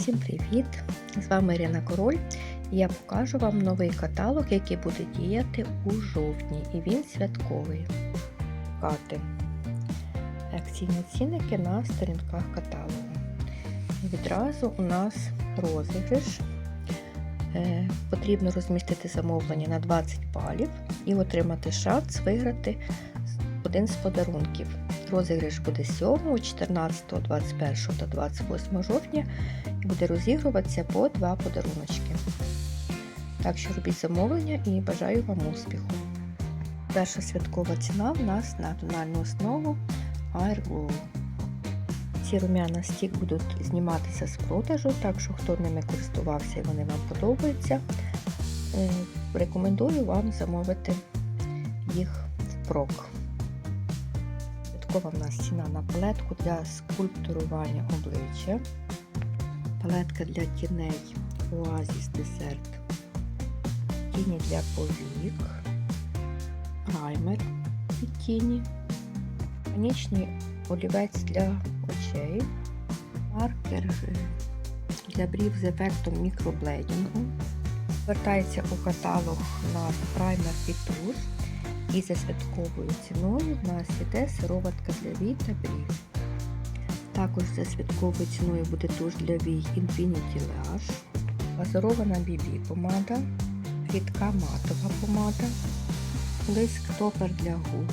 Усім привіт! З вами Ірина Король і я покажу вам новий каталог, який буде діяти у жовтні, і він святковий. Кати. Акційні цінники на сторінках каталогу. Відразу у нас розіграш. Е, потрібно розмістити замовлення на 20 балів і отримати шанс виграти один з подарунків. Розіграш буде 7, 14, 21 та 28 жовтня і буде розігруватися по два подаруночки. Так що робіть замовлення і бажаю вам успіху. Перша святкова ціна в нас на тональну основу Airglow. Ці рум'яна стік будуть зніматися з продажу, так що хто ними користувався і вони вам подобаються, е, рекомендую вам замовити їх впрок. Святкова в нас ціна на палетку для скульптурування обличчя, палетка для тіней Oasis Dessert, тіні для повік, праймер від тіні, конічний олівець для очей, маркер для брів з ефектом мікроблейдінгу. Звертається у каталог на праймер і туш. І за святковою ціною в нас іде сироватка для вій та брів. Також за святковою ціною буде туш для вій Infinity Lash, глазурована BB помада, рідка матова помада, блиск топер для губ.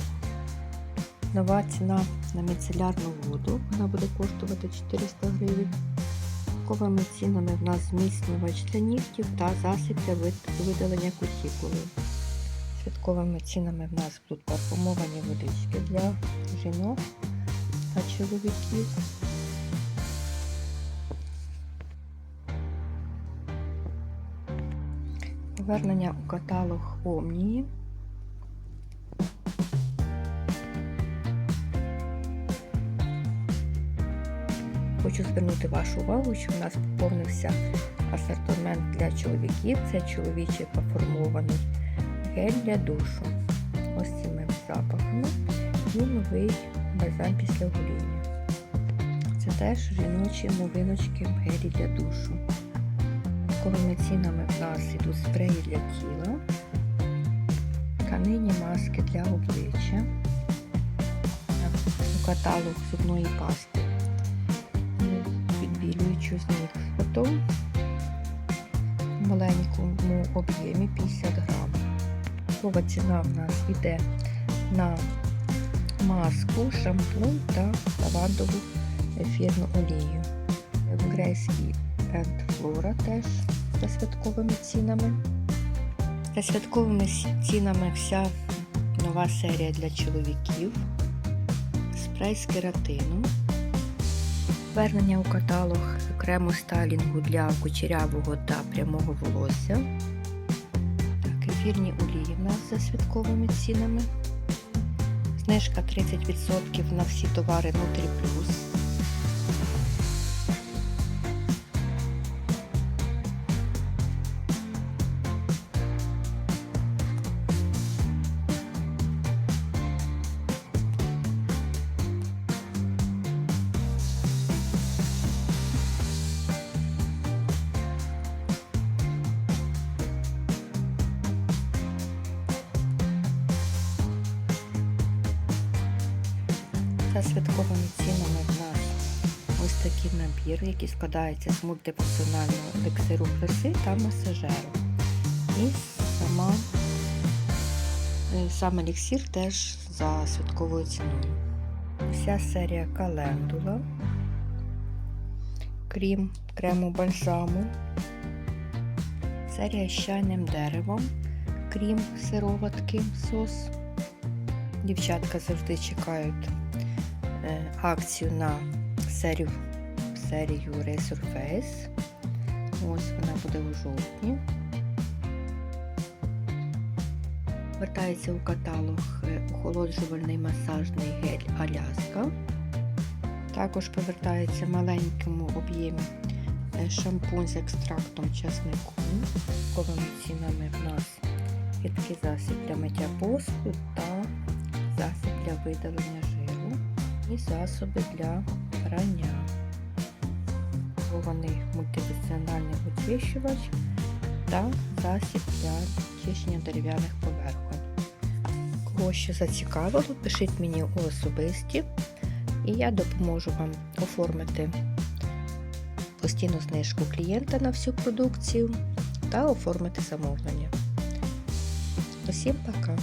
Нова ціна на міцелярну воду, вона буде коштувати 400 гривень. Таковими цінами в нас зміцнювач для нігтів та засіб для видалення кутікули. Святковими цінами в нас будуть парфумовані водички для жінок та чоловіків. Повернення у каталог Омнії. Хочу звернути вашу увагу, що в нас поповнився асортимент для чоловіків. Це чоловічий парфумований гель для душу. Ось цими запахами і новий бальзам після гоління. Це теж жіночі новиночки в гелі для душу. Цінами в нас ідуть спреї для тіла, тканині маски для обличчя, каталог зубної пасти, підбілюючу з них фото в маленькому об'ємі 50 грам. Такова ціна в нас йде на маску, шампунь та лавандову ефірну олію. Грейський Енд Флора теж за святковими цінами. За святковими цінами вся нова серія для чоловіків. Спрей з кератину. Вернення у каталог крему стайлінгу для кучерявого та прямого волосся. Ефірні олії в нас за святковими цінами. Знижка 30% на всі товари внутрі Плюс. За святковими цінами в нас ось такий набір, який складається з мультифункціонального елексиру краси та масажеру. І сама, сам еліксир теж за святковою ціною. Вся серія календула, крім крему бальзаму, серія з чайним деревом, крім сироватки сос. Дівчатка завжди чекають акцію на серію серію Resurface. Ось вона буде у жовтні. Вертається у каталог охолоджувальний масажний гель Аляска. Також повертається в маленькому об'ємі шампунь з екстрактом часнику. Таковими цінами в нас рідкий засіб для миття посуду та засіб для видалення жиру і засоби для прання. інтегрований мультифункціональний очищувач та засіб для чищення дерев'яних поверхонь. Кого що зацікавило, пишіть мені у особисті, і я допоможу вам оформити постійну знижку клієнта на всю продукцію та оформити замовлення. Усім пока!